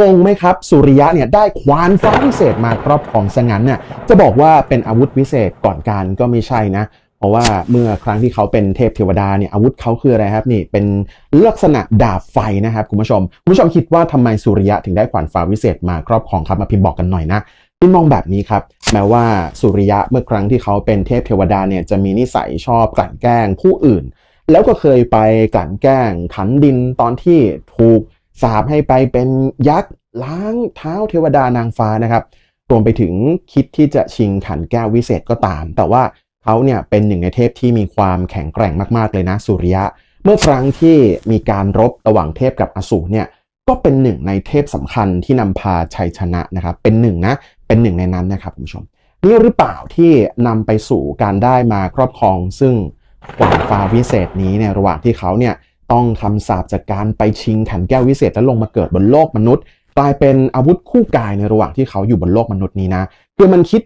งงไหมครับ สุริยะเนี่ยได้ควานฟ้าวิเศษมาครอบครองซะงั้นเนี่ยจะบอกว่าเป็นอาวุธวิเศษก่อนการก็ไม่ใช่นะ เพราะว่าเมื่อครั้งที่เขาเป็นเทพเทวดาเนี่ยอาวุธเขาคืออะไรครับนี่เป็นลักษณะดาบไฟนะครับคุณผู้ชมคุณผู้ชมคิดว่าทำไมสุริยะถึงได้ขวานฟ้าวิเศษมาครอบครองครับมาพิมพ์บอกกันหน่อยนะพิมมองแบบนี้ครับแม้ว่าสุริยะเมื่อครั้งที่เขาเป็นเทพเทวดาเนี่ยจะมีนิสัยชอบกลั่นแกล้งผู้อื่น แล้วก็เคยไปกลั่นแกล้งขันดินตอนที่ถูก สาปให้ไปเป็นยักษ์ล้างเท้าเทวดานางฟ้านะครับรวมไปถึงคิดที่จะชิงขันแก้ววิเศษก็ตาม แต่ว่าเขาเนี่ยเป็นหนึ่งในเทพที่มีความแข็งแกร่งมากๆเลยนะสุริยะ เมื่อครั้งที่มีการรบระหว่างเทพกับอสูรเนี่ยก็เป็นหนึ่งในเทพสำคัญที่นำพาชัยชนะนะครับ เป็นหนึ่งนะเป็นหนึ่งในนั้นนะครับคุณผู้ชมนี่หรือเปล่าที่นำไปสู่การได้มาครอบครอง ซึ่งขวานฟ้าวิเศษนี้ในระหว่างที่เขาเนี่ย ต้องคำสาปจากการไปชิงขันแก้ววิเศษแล้วลงมาเกิดบนโลกมนุษย์กลายเป็นอาวุธคู่กายในระหว่างที่เขาอยู่บนโลกมนุษย์นี้นะคือมันคิด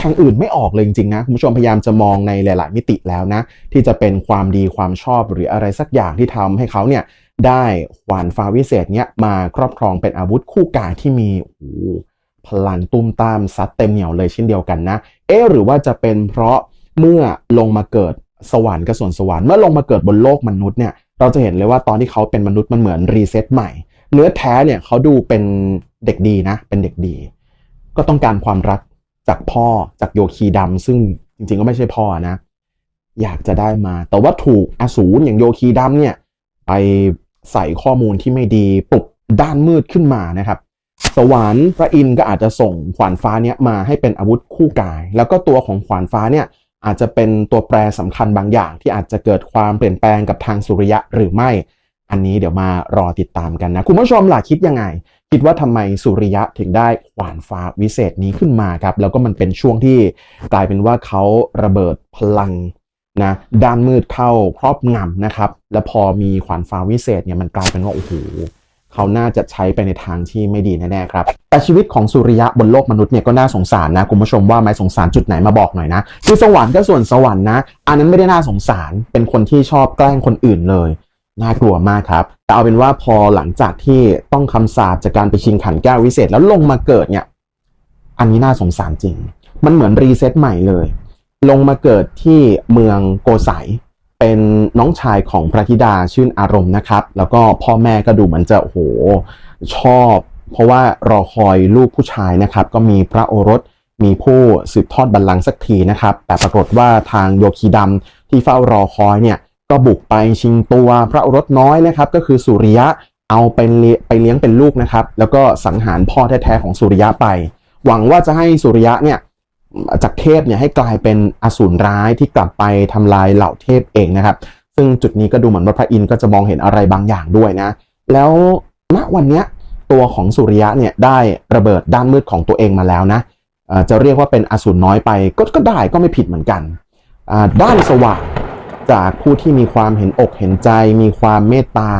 ทางอื่นไม่ออกเลยจริงๆนะคุณผู้ชมพยายามจะมองในหลาย ๆ มิติแล้วนะ ที่จะเป็นความดีความชอบหรืออะไรสักอย่างที่ทำให้เขาเนี่ยได้ขวานฟ้าวิเศษเนี้ยมาครอบครองเป็นอาวุธคู่กายที่มีโอ้พลังตุ้มตามซัดเต็มเหนียวเลยเช่นเดียวกันนะเอ๊หรือว่าจะเป็นเพราะเมื่อลงมาเกิดสวรรค์กับส่วนสวรรค์เมื่อลงมาเกิดบนโลกมนุษย์เนี่ย เราจะเห็นเลยว่าตอนที่เขาเป็นมนุษย์มันเหมือนรีเซ็ตใหม่ เนื้อแท้เนี่ยเขาดูเป็นเด็กดีนะ เป็นเด็กดี ก็ต้องการความรักจากพ่อจากโยคีดำซึ่งจริงๆก็ไม่ใช่พ่อนะ อยากจะได้มา แต่ว่าถูกอสูรอย่างโยคีดำเนี่ยไปใส่ข้อมูลที่ไม่ดีปลุกด้านมืดขึ้นมานะครับ สวรรค์พระอินทร์ก็อาจจะส่งขวานฟ้าเนี่ยมาให้เป็นอาวุธคู่กาย แล้วก็ตัวของขวานฟ้าเนี่ย อาจจะเป็นตัวแปรสำคัญบางอย่าง ที่อาจจะเกิดความเปลี่ยนแปลงกับทางสุริยะหรือไม่ อันนี้เดี๋ยวมารอติดตามกันนะ คุณผู้ชมหล่ะคิดยังไง คิดว่าทำไมสุริยะถึงได้ขวานฟ้าวิเศษนี้ขึ้นมาครับ แล้วก็มันเป็นช่วงที่กลายเป็นว่าเขาระเบิดพลังนะด้านมืดเข้าครอบงำนะครับ แล้วพอมีขวานฟ้าวิเศษเนี่ยมันกลายเป็นว่าโอ้โห เขาน่าจะใช้ไปในทางที่ไม่ดีแน่ๆครับ แต่ชีวิตของสุริยะบนโลกมนุษย์เนี่ยก็น่าสงสารนะคุณผู้ชมว่าไหมสงสารจุดไหนมาบอกหน่อยนะคือสวรรค์ก็ส่วนสวรรค์นะ อันนั้นไม่ได้น่าสงสารเป็นคนที่ชอบแกล้งคนอื่นเลยน่ากลัวมากครับ แต่เอาเป็นว่าพอหลังจากที่ต้องคำสาปจากการไปชิงขันแก้ววิเศษแล้วลงมาเกิดเนี่ย อันนี้น่าสงสารจริง มันเหมือนรีเซ็ตใหม่เลย ลงมาเกิดที่เมืองโกสัย เป็นน้องชายของพระธิดาชื่นอารมณ์นะครับ แล้วก็พ่อแม่ก็ดูเหมือนจะโอ้โหชอบ เพราะว่ารอคอยลูกผู้ชายนะครับ ก็มีพระโอรสมีผู้สืบทอดบัลลังก์สักทีนะครับ แต่ปรากฏว่าทางโยคีดำที่เฝ้ารอคอยเนี่ยก็บุกไปชิงตัวพระโอรสน้อยนะครับ ก็คือสุริยะเอาไปเลี้ยไปเลี้ยงเป็นลูกนะครับ แล้วก็สังหารพ่อแท้ๆของสุริยะไป หวังว่าจะให้สุริยะเนี่ย จากเทพเนี่ยให้กลายเป็นอสูรร้ายที่กลับไปทำลายเหล่าเทพเองนะครับ ซึ่งจุดนี้ก็ดูเหมือนว่าพระอินทร์ก็จะมองเห็นอะไรบางอย่างด้วยนะ แล้วณวันเนี้ยตัวของสุริยะเนี่ยได้ระเบิดด้านมืดของตัวเองมาแล้วนะจะเรียกว่าเป็นอสูรน้อยไปก็ก็ได้ก็ไม่ผิดเหมือนกัน ด้านสว่างจากผู้ที่มีความเห็นอกเห็นใจ มีความเมตตา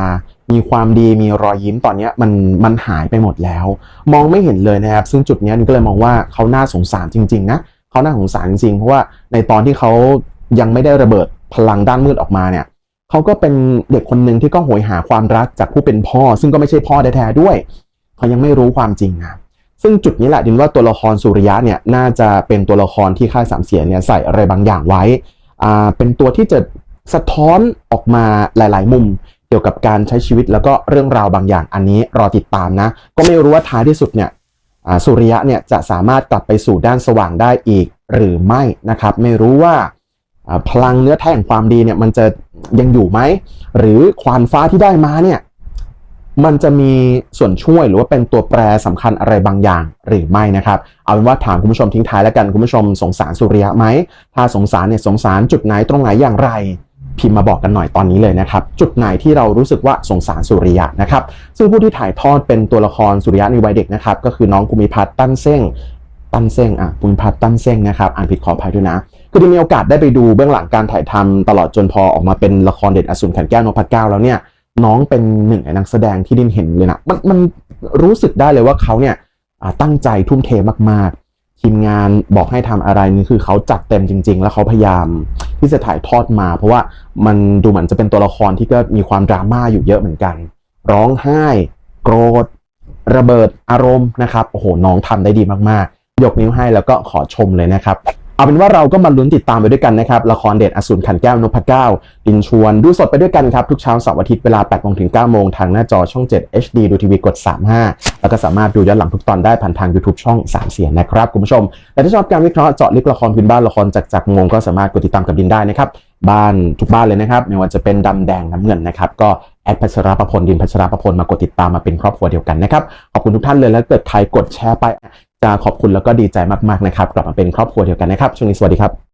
มีความดีมีรอยยิ้มตอนนี้มันมันหายไปหมดแล้ว มองไม่เห็นเลยนะครับ ซึ่งจุดนี้นี่ก็เลยมองว่าเขาน่าสงสารจริงๆนะเขาน่าสงสารจริงๆเพราะว่าในตอนที่เขายังไม่ได้ระเบิดพลังด้านมืดออกมาเนี่ยเขาก็เป็นเด็กคนหนึ่งที่ก็โหยหาความรักจากผู้เป็นพ่อ ซึ่งก็ไม่ใช่พ่อแท้ๆด้วยเขายังไม่รู้ความจริงนะซึ่งจุดนี้แหละดินว่าตัวละครสุริยะเนี่ยน่าจะเป็นตัวละครที่ค่ายสามเสียเนี่ยใส่อะไรบางอย่างไว้อ่าเป็นตัวที่จะสะท้อนออกมาหลาย ๆ มุม เกี่ยวกับการใช้ชีวิตแล้วก็เรื่องราวบางอย่างอันนี้รอติดตามนะ ก็ไม่รู้ว่าท้ายที่สุดเนี่ยสุริยะเนี่ยจะสามารถกลับไปสู่ด้านสว่างได้อีกหรือไม่นะครับ ไม่รู้ว่าพลังเนื้อแท้แห่งความดีเนี่ยมันจะยังอยู่ไหม หรือควานฟ้าที่ได้มาเนี่ยมันจะมีส่วนช่วยหรือว่าเป็นตัวแปรสำคัญอะไรบางอย่างหรือไม่นะครับ เอาเป็นว่าถามคุณผู้ชมทิ้งท้ายแล้วกันคุณผู้ชมสงสารสุริยะไหมถ้าสงสารเนี่ยสงสารจุดไหนตรงไหนอย่างไร พิมพ์มาบอกกันหน่อยตอนนี้เลยนะครับ จุดไหนที่เรารู้สึกว่าสงสารสุริยะนะครับ ซึ่งผู้ที่ถ่ายทอดเป็นตัวละครสุริยะในวัยเด็กนะครับ ก็คือน้องภูมิพัฒน์ตั้นเซ้งตั้นเซ้งอะภูมิพัฒน์ตั้นเซ้งนะครับอ่านผิดขออภัยด้วยนะคือได้มีโอกาสได้ไปดูเบื้องหลังการถ่ายทำตลอดจนพอออกมาเป็นละครเด็ดอสูรขันแก้วนพเก้าแล้วเนี่ยน้องเป็นหนึ่งในนักแสดงที่ดินเห็นเลยนะมันมันรู้สึกได้เลยว่าเขาเนี่ยตั้งใจทุ่มเทมากๆ ทีมงานบอกให้ทำอะไรนี่คือเขาจัดเต็มจริง ๆ แล้วเขาพยายามที่จะถ่ายทอดมา เพราะว่ามันดูเหมือนจะเป็นตัวละครที่ก็มีความดราม่าอยู่เยอะเหมือนกัน ร้องไห้ โกรธ ระเบิดอารมณ์นะครับโอ้โหน้องทำได้ดีมากๆ ยกนิ้วให้แล้วก็ขอชมเลยนะครับ เอาเป็นว่าเราก็มาลุ้นติดตามไปด้วยกันนะครับ ละครเด็ดอสูรขันแก้วนพเก้าดินชวน ดูสดไปด้วยกันครับ ทุกเช้าเสาร์อาทิตย์เวลา8โมงถึง9โมงทางหน้าจอช่อง 7 HD ดูทีวีกด 35 แล้วก็สามารถดูย้อนหลังทุกตอนได้ผ่านทาง YouTube ช่อง 3 เสียงนะครับคุณผู้ชม และถ้าชอบการวิเคราะห์เจาะลึกละครพื้นบ้านละครจากจากงงก็สามารถกดติดตามกับดินได้นะครับบ้านทุกบ้านเลยนะครับไม่ว่าจะเป็นดำแดงน้ำเงินนะครับก็แอดพัชราประพลดินพัชราประพลมากดติดตามมาเป็นครอบครัวเดียวกันนะครับขอบคุณทุกท่านเลยแล้วเกิดใครกดแชร์ไป จะขอบคุณแล้วก็ดีใจมากๆนะครับ กลับมาเป็นครอบครัวเดียวกันนะครับ ช่วงนี้สวัสดีครับ